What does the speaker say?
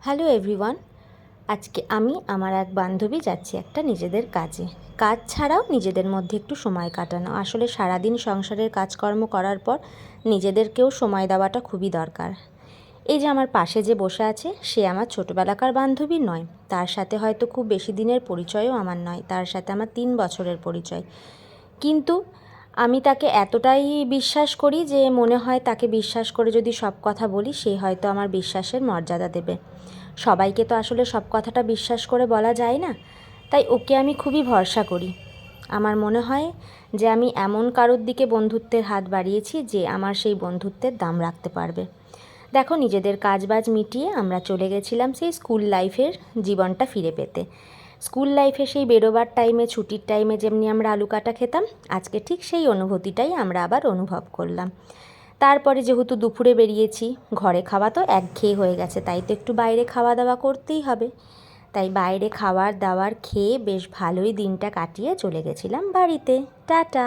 Hello everyone, আজকে আমি আমার এক বান্ধবী যাচ্ছি একটা নিজেদের কাজে। কাজ ছাড়াও নিজেদের মধ্যে একটু সময় কাটানো। আসলে সারাদিন সংসারের কাজকর্ম করার পর নিজেদেরকেও সময় দেওয়াটা খুবই দরকার। এই যে আমার পাশে যে বসে আছে, সে আমার ছোটোবেলাকার বান্ধবী নয়। তার সাথে হয়তো খুব বেশি দিনের পরিচয়ও আমার নয়। তার সাথে আমার তিন বছরের পরিচয়। কিন্তু আমি তাকে এতটাই বিশ্বাস করি যে মনে হয় তাকে বিশ্বাস করে যদি সব কথা বলি, সে হয়তো আমার বিশ্বাসের মর্যাদা দেবে। সবাইকে তো আসলে সব কথাটা বিশ্বাস করে বলা যায় না। তাই ওকে আমি খুবই ভরসা করি। আমার মনে হয় যে আমি এমন কারোর দিকে বন্ধুত্বের হাত বাড়িয়েছি যে আমার সেই বন্ধুত্বের দাম রাখতে পারবে। দেখো, নিজেদের কাজবাজ মিটিয়ে আমরা চলে গেছিলাম সেই স্কুল লাইফের জীবনটা ফিরে পেতে। স্কুল লাইফে সেই বেরোবার টাইমে ছুটির টাইমে যেমনি আমরা আলু কাটা খেতাম, আজকে ঠিক সেই অনুভূতিটাই আমরা আবার অনুভব করলাম। তারপরে যেহেতু দুপুরে বেরিয়েছি, ঘরে খাওয়া তো একঘেয়ে হয়ে গেছে, তাই তো একটু বাইরে খাওয়া দাওয়া করতেই হবে। তাই বাইরে খাওয়ার দাওয়ার খেয়ে বেশ ভালোই দিনটা কাটিয়ে চলে গেছিলাম বাড়িতে। টাটা!